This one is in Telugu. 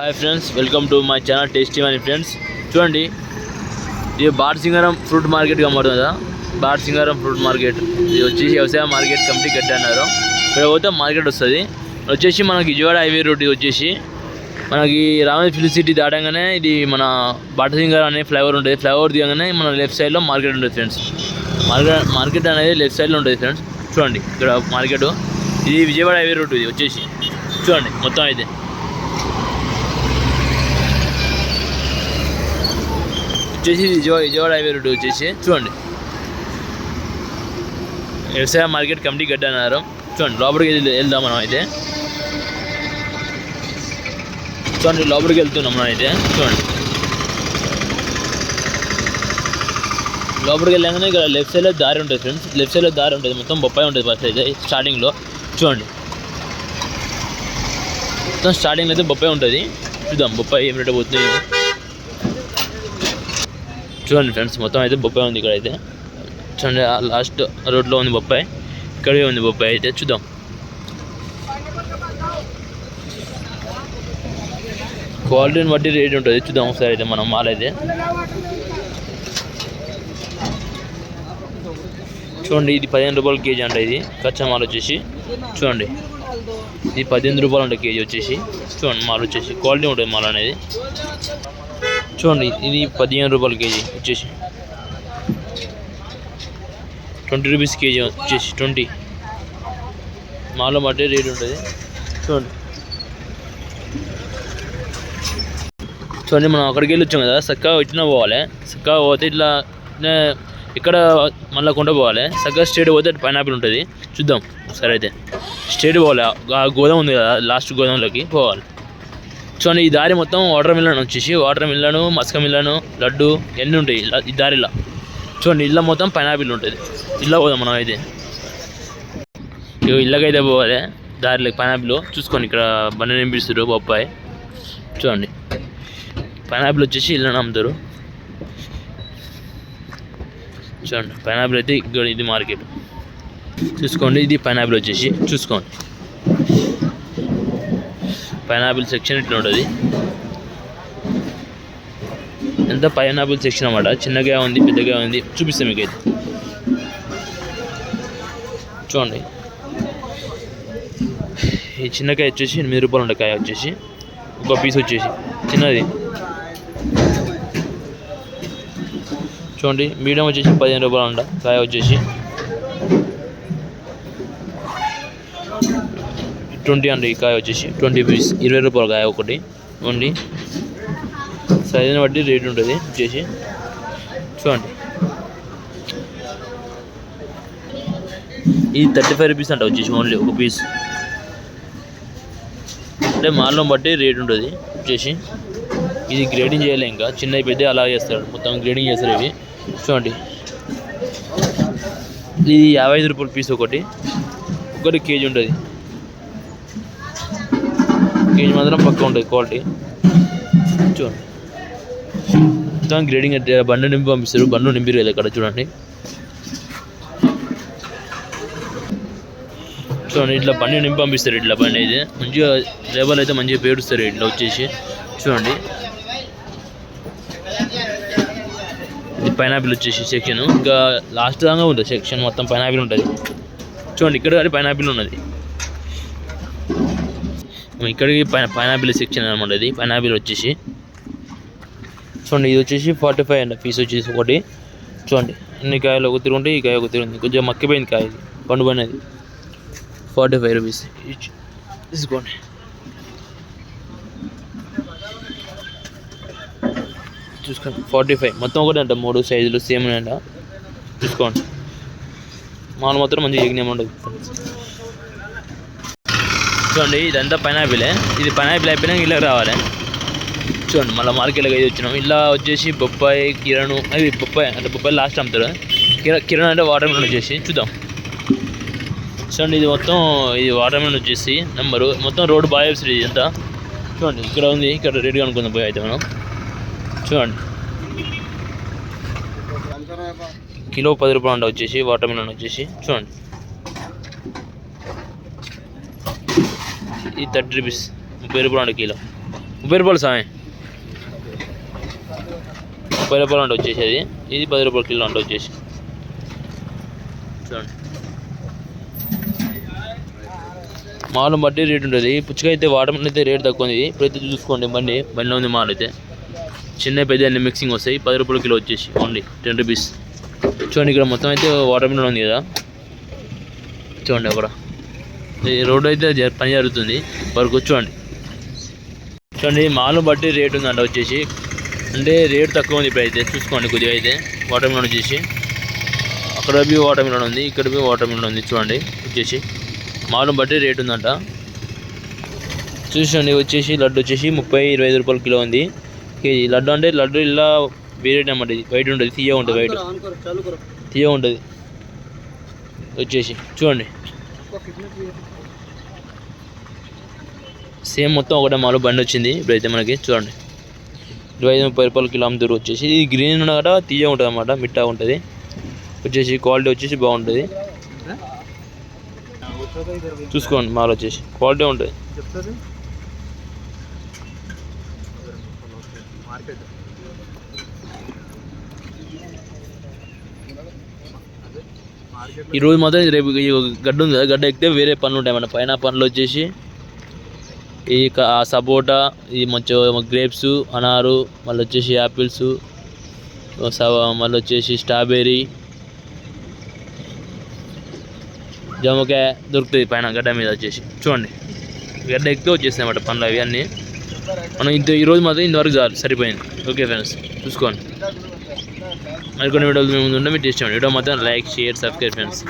Hi friends welcome to my channel tasty money friends చూడండి ఇది బార్సింగారం ఫ్రూట్ మార్కెట్ కనబడుతుంది కదా. Barsingaram fruit market. ఇది వచ్చేసి వ్యవసాయ మార్కెట్ కమిటీ గడ్డ అన్నారు. ఇక్కడ పోతే మార్కెట్ వస్తుంది. వచ్చేసి మనకి విజయవాడ హైవే రోడ్ వచ్చేసి. మనకి రామోజీ ఫిల్ సిటీ దాటంగానే ఇది మన బాటసింగారం అనే ఫ్లైఓవర్ ఉంటుంది. ఫ్లైఓవర్ దిగంగానే మన లెఫ్ట్ సైడ్లో మార్కెట్ ఉంటుంది ఫ్రెండ్స్ మార్కెట్ మార్కెట్ అనేది లెఫ్ట్ సైడ్లో ఉంటుంది ఫ్రెండ్స్ చూడండి ఇక్కడ మార్కెట్. ఇది విజయవాడ హైవే రోడ్ ఇది వచ్చేసి. చూడండి మొత్తం అయితే. వచ్చేసి విజయవాడ విజయవాడ హైవే రోడ్ వచ్చేసి చూడండి. వ్యవసాయ మార్కెట్ కమిటీ గడ్డ అన్నారు చూడండి లోపలికి వెళ్ళి వెళ్దాం మనం అయితే. చూడండి లోపలికి వెళ్తున్నాం మనం అయితే. చూడండి. లోపలికి వెళ్ళాగానే ఇక్కడ లెఫ్ట్ సైడ్లో దారి ఉంటుంది ఫ్రెండ్స్ లెఫ్ట్ సైడ్లో దారి ఉంటుంది. మొత్తం బొప్పాయి ఉంటుంది ఫస్ట్ అయితే స్టార్టింగ్లో చూడండి. మొత్తం స్టార్టింగ్లో అయితే బొప్పాయి ఉంటుంది. చూద్దాం బొప్పాయి ఏమిటో పోతుంది చూడండి ఫ్రెండ్స్ మొత్తం అయితే బొప్పాయి ఉంది ఇక్కడ అయితే చూడండి లాస్ట్ రోడ్లో ఉంది బొప్పాయి ఇక్కడే ఉంది బొప్పాయి. అయితే చూద్దాం. క్వాలిటీని బట్టి రేట్ ఉంటుంది. చూద్దాం ఒకసారి అయితే మనం మాల్ అయితే. చూడండి ఇది పదిహేను రూపాయలు కేజీ అంట ఇది. కచ్చా మాల్ వచ్చేసి. చూడండి ఇది పద్దెనిమిది రూపాయలు ఉంటుంది కేజీ వచ్చేసి. చూడండి మాల్ వచ్చేసి. క్వాలిటీ ఉంటుంది మాల్ అనేది. చూడండి ఇది పదిహేను రూపాయలు కేజీ వచ్చేసి. ట్వంటీ రూపీస్ కేజీ వచ్చేసి ట్వంటీ. మాలో మటే రేట్ ఉంటుంది. చూడండి. చూడండి మనం అక్కడికి వెళ్ళి వచ్చాం కదా చక్కగా వచ్చినా పోవాలి. చక్కగా పోతే ఇట్లా ఇక్కడ మళ్ళీ కొండ పోవాలి. చక్కగా స్టేట్ పోతే పైనాపిల్ ఉంటుంది. చూద్దాం సరే అయితే. స్టేట్ పోవాలి. ఆ గోదాం ఉంది కదా లాస్ట్ గోదాంలోకి పోవాలి. చూడండి ఈ దారి మొత్తం వాటర్ మిల్లన్ వచ్చేసి వాటర్ మిల్లను మస్క మిల్లను లడ్డు ఎన్ని ఉంటాయి? ఈ దారిలో. చూడండి ఇళ్ళ మొత్తం పైనాపిల్ ఉంటుంది. ఇళ్ళ పోదాం మనం అయితే. ఇగో ఇళ్ళకైతే పోవాలి. దారిలో పైనాపిల్. చూసుకోండి ఇక్కడ బండి నింపిస్తారు బొప్పాయి. చూడండి. పైనాపిల్ వచ్చేసి ఇళ్ళని అమ్ముతారు చూడండి పైనాపిల్ అయితే ఇక్కడ ఇది మార్కెట్. చూసుకోండి ఇది పైనాపిల్ వచ్చేసి. చూసుకోండి. పైనాపిల్ సెక్షన్ ఇట్లా ఉంటుంది. ఎంత పైనాపిల్ సెక్షన్ అనమాట చిన్నగా ఉంది పెద్దగా ఉంది. చూపిస్తాం మీకు అయితే చూడండి. ఈ చిన్నకాయ వచ్చేసి ఎనిమిది రూపాయలు ఉండే కాయ వచ్చేసి. ఒక పీస్ వచ్చేసి. చిన్నది. చూడండి మీడియం వచ్చేసి పదిహేను రూపాయలు ఉండ కాయ వచ్చేసి. ట్వంటీ అండి ఈ కాయ వచ్చేసి. ట్వంటీ పీస్ ఇరవై రూపాయల కాయ ఒకటి ఓన్లీ సైజుని బట్టి రేట్ ఉంటుంది వచ్చేసి. చూడండి. ఇది థర్టీ ఫైవ్ రూపీస్ అంట వచ్చేసి ఓన్లీ ఒక పీస్ అంటే మాల్లో బట్టి రేట్ ఉంటుంది వచ్చేసి. ఇది గ్రేడింగ్ చేయాలి ఇంకా. చిన్న పెద్ద అలా చేస్తారు. మొత్తం గ్రేడింగ్ చేస్తారు ఇవి. చూడండి. ఇది యాభై ఐదు రూపాయల పీస్ ఒకటి. ఒకటి కేజీ ఉంటుంది. కేజీ మాత్రం పక్క ఉంటుంది క్వాలిటీ చూడండి మొత్తం గ్రేడింగ్ బండి నింపి పంపిస్తారు. బండ్లు నింపిరు కదా ఇక్కడ చూడండి. చూడండి ఇట్లా బండి నింపి పంపిస్తారు ఇట్లా బండి అయితే. మంచిగా లేబర్ అయితే మంచిగా పేరుస్తారు ఇట్లా వచ్చేసి. చూడండి. ఇది పైనాపిల్ వచ్చేసి సెక్షన్ ఇంకా లాస్ట్ దాకా ఉంటుంది సెక్షన్ మొత్తం పైనాపిల్ ఉంటుంది. చూడండి ఇక్కడ కానీ పైనాపిల్ ఉన్నది. ఇక్కడికి పైన పైనాపిల్ సెక్షన్ అనమాట ఇది. పైనాపిల్ వచ్చేసి. చూడండి ఇది వచ్చేసి ఫార్టీ ఫైవ్ అండి పీస్ వచ్చేసి ఒకటి. చూడండి ఇన్ని కాయలు ఒక తిరుగుంటే ఈ కాయ ఒక తిరుగుంది కొంచెం మక్కిపోయింది కాయ ఇది. పండు పడినది ఫార్టీ ఫైవ్ రూపీస్ తీసుకోండి. చూసుకోండి ఫార్టీ ఫైవ్ మొత్తం ఒకటి అంట. మూడు సైజులు సేమ్ అంట. చూసుకోండి. మాల్ మాత్రం మంచి యజ్ఞం ఉండదు చూడండి ఇదంతా పైనాపిలే. ఇది పైనాపిల్ అయిపోయినాక ఇలా రావాలి. చూడండి మళ్ళీ మార్కెట్లోకి అయితే వచ్చినాం ఇలా వచ్చేసి బొప్పాయి కిరణ్ అది బొప్పాయి అంటే బొప్పాయి లాస్ట్ అమ్ముతారు. కిరణ్ అంటే వాటర్ మిలన్ వచ్చేసి చూద్దాం. చూడండి ఇది మొత్తం ఇది వాటర్ మిలన్ వచ్చేసి నెంబరు మొత్తం రోడ్ బాగా ఇది అంతా. చూడండి ఇక్కడ ఉంది ఇక్కడ రెడీగా అనుకుందాం పోయి అయితే మనం. చూడండి. కిలో పది రూపాయలు అంట వచ్చేసి వాటర్ మిలన్ వచ్చేసి చూడండి. ఈ థర్టీ రూపీస్. ముప్పై రూపాయలు అండి కిలో. ముప్పై రూపాయలు సామె. ముప్పై రూపాయలు అంటే వచ్చేసి అది ఇది పది రూపాయల కిలో అంటే వచ్చేసి. చూడండి. మాలు బట్టి రేట్ ఉంటుంది. పుచ్చకాయ అయితే వాటర్ అయితే రేట్ తక్కువ ఉంది. ప్రతి చూసుకోండి బండి. బండిలో ఉంది మాల్ అయితే. చిన్న పెద్ద అన్ని మిక్సింగ్ వస్తాయి. పది రూపాయల కిలో వచ్చేసి. Only ten rupees. చూడండి ఇక్కడ మొత్తం అయితే వాటర్మెలన్ ఉంది కదా. చూడండి అక్కడ. ఈ రోడ్ అయితే పని జరుగుతుంది వరకు చూడండి చూడండి మాలు బట్టి రేట్ ఉందంట వచ్చేసి. అంటే రేట్ తక్కువ ఉంది ఇప్పుడైతే. చూసుకోండి కొద్దిగా అయితే. వాటర్ మిలన్ వచ్చేసి. అక్కడ బి వాటర్ మిలన్ ఉంది ఇక్కడ బి వాటర్ మిలన్ ఉంది. చూడండి వచ్చేసి. మాలు బట్టి రేట్ ఉందంట. చూసండి వచ్చేసి లడ్డు వచ్చేసి ముప్పై ఇరవై ఐదు రూపాయల కిలో ఉంది. కేజీ. లడ్డు అంటే లడ్డు ఇలా వేరే అన్నమాట. ఇది వైట్ ఉంటుంది తీయ ఉంటుంది వైట్ తీయ ఉంటుంది. వచ్చేసి. చూడండి. సేమ్ మొత్తం ఒకటే మాలు బండి వచ్చింది. ఇప్పుడైతే మనకి చూడండి. ఇరవై ఐదు ముప్పై రూపాయల కిలో అమ్ముతారు వచ్చేసి. ఇది గ్రీన్ ఉన్న కూడా తీయ ఉంటుంది అనమాట మిట్టా ఉంటుంది. వచ్చేసి క్వాలిటీ వచ్చేసి బాగుంటుంది. చూసుకోండి మాల్ వచ్చేసి క్వాలిటీ ఉంటుంది. ఈ రోజు మాత్రం రేపు ఈ గడ్డ ఉంది కదా గడ్డ ఎక్కితే వేరే పనులు ఉంటాయి మన పైన పనులు వచ్చేసి ఈ క- సపోటా ఈ మంచి గ్రేప్స్ అనారు మళ్ళీ వచ్చేసి యాపిల్స్ మళ్ళీ వచ్చేసి స్ట్రాబెర్రీ జామకాయ దొరుకుతుంది పైన గడ్డ మీద వచ్చేసి. చూడండి గడ్డ ఎక్కితే వచ్చేస్తాయి అన్నమాట పనులు అవి అన్నీ. మనం ఇంత ఈరోజు మాత్రం ఇంతవరకు చాలు సరిపోయింది. ఓకే ఫ్రెండ్స్ చూసుకోండి. మరికొన్ని వీడియోలు మేము ముందు ఉంటే మీరు టేస్ట్ వీడియో మాత్రం లైక్ షేర్ సబ్స్క్రైబ్ ఫ్రెండ్స్.